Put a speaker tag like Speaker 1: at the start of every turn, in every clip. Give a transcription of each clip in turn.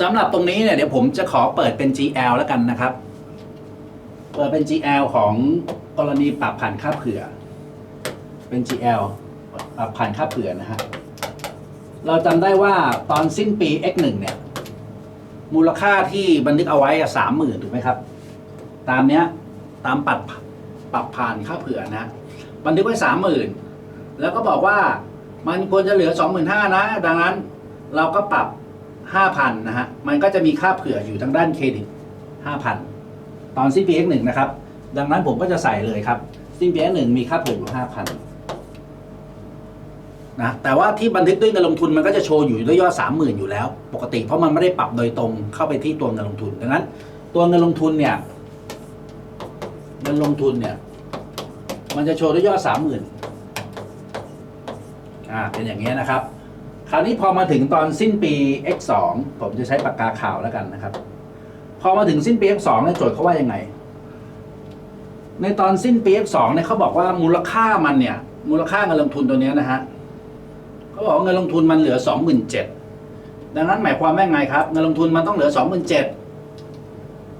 Speaker 1: สำหรับตรงนี้เนี่ยเดี๋ยวผมจะขอเปิดเป็น GL แล้วกันนะครับ เปิดเป็น GL ของกรณีปรับผ่านค่าเผื่อ เป็น GL ปรับผ่านค่าเผื่อนะฮะ เราจำได้ว่าตอนสิ้นปี X1 เนี่ย มูลค่าที่บันทึกเอาไว้สามหมื่นถูกไหมครับ ตามเนี้ยตามปรับปรับผ่านค่าเผื่อนะ บันทึกไว้สามหมื่นแล้วก็บอกว่ามันควรจะเหลือสองหมื่นห้านะ ดังนั้นเราก็ปรับ ห้าพันนะฮะมันก็จะมีค่าเผื่ออยู่ทางด้านเครดิตห้าพันตอนสิ้นปี X1 นะครับ ดังนั้นผมก็จะใส่เลยครับ สิ้นปี X1 มีค่าเผื่ออยู่ห้าพันนะแต่ว่าที่บันทึกด้วยเงินลงทุนมันก็จะโชว์อยู่ด้วยยอดสามหมื่นอยู่แล้ว ปกติเพราะมันไม่ได้ปรับโดยตรงเข้าไปที่ตัวเงินลงทุน ดังนั้น ตัวเงินลงทุนเนี่ยเงินลงทุนเนี่ยมันจะโชว์ด้วยยอดสามหมื่นอ่าเป็นอย่างนี้ยนะครับ ราวนี้พอมาถึงตอนสิ้นปี X2 ผมจะใช้ปากกาขาวแล้วกันนะครับ พอมาถึงสิ้นปี X2 เนี่ยโจทย์เขาว่ายังไง ในตอนสิ้นปี X2 เนี่ยเขาบอกว่ามูลค่ามันเนี่ย มูลค่าเงินลงทุนตัวนี้นะฮะเขาบอกเงินลงทุนมันเหลือสองหมื่นเจ็ดดังนั้นหมายความว่าไงครับเงินลงทุนมันต้องเหลือสองหมื่น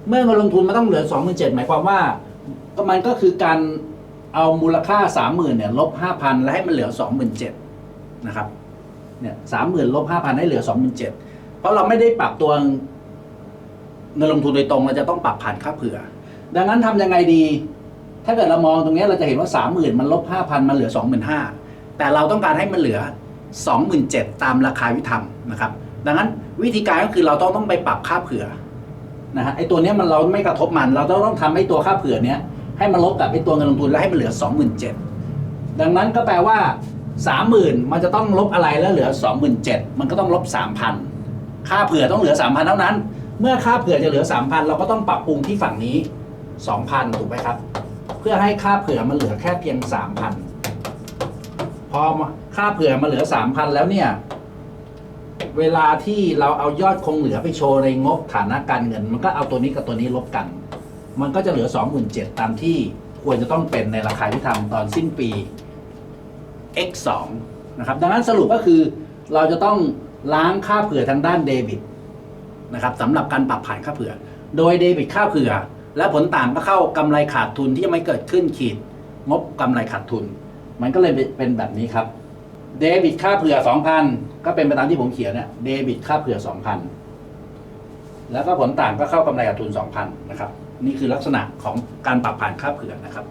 Speaker 1: เมื่อเงินลงทุนมันต้องเหลือสองหมื่นเจ็ดหมายความว่าก็มันก็คือการเอามูลค่าสามหมื่นเนี่ยลบห้าพันแล้วให้มันเหลือสองหมื่นเจ็ดนะครับ เนี่ยสามหมื่นลบห้าพันให้เหลือสองหมื่นเจ็ดเพราะเราไม่ได้ปรับตัวเงินลงทุนโดยตรงเราจะต้องปรับผ่านค่าเผื่อ ดังนั้นทำยังไงดี ถ้าเกิดเรามองตรงนี้เราจะเห็นว่าสามหมื่นมันลบห้าพันมันเหลือสองหมื่นห้าแต่เราต้องการให้มันเหลือสองหมื่นเจ็ดตามราคายุติธรรมนะครับ ดังนั้นวิธีการก็คือเราต้องต้องไปปรับค่าเผื่อนะฮะไอ้ตัวนี้มันเราไม่กระทบมัน เราต้องต้องทำให้ตัวค่าเผื่อเนี้ยให้มันลบกับไอ้ตัวเงินลงทุนแล้วให้มันเหลือสองหมื่นเจ็ดดังนั้นก็แปลว่า สามหมื่นมันจะต้องลบอะไรแล้วเหลือสองหมื่นเจ็ดมันก็ต้องลบสามพันค่าเผื่อต้องเหลือสามพันเท่านั้น เมื่อค่าเผื่อจะเหลือสามพันเราก็ต้องปรับปรุงที่ฝั่งนี้สองพันถูกไหมครับ เพื่อให้ค่าเผื่อมันเหลือแค่เพียงสามพันพอค่าเผื่อมันเหลือสามพันแล้วเนี่ยเวลาที่เราเอายอดคงเหลือไปโชว์ในงบฐานะการเงิน มันก็เอาตัวนี้กับตัวนี้ลบกัน มันก็จะเหลือสองหมื่นเจ็ดตามที่ควรจะต้องเป็นในราคาที่ทำตอนสิ้นปี x 2นะครับดังนั้นสรุปก็คือเราจะต้องล้างค่าเผื่อทางด้านเดบิตนะครับสำหรับการปรับผ่านค่าเผื่อ โดยเดบิตค่าเผื่อ และผลต่างก็เข้ากำไรขาดทุนที่ไม่เกิดขึ้นขีด งบกำไรขาดทุน มันก็เลยเป็นแบบนี้ครับเดบิตค่าเผื่อ 2,000 ก็เป็นไปตามที่ผมเขียนเนี่ยเดบิตค่าเผื่อ 2,000 แล้วก็ผลต่างก็เข้ากำไรขาดทุน 2,000 นะครับ นี่คือลักษณะของการปรับผ่านค่าเผื่อนะครับ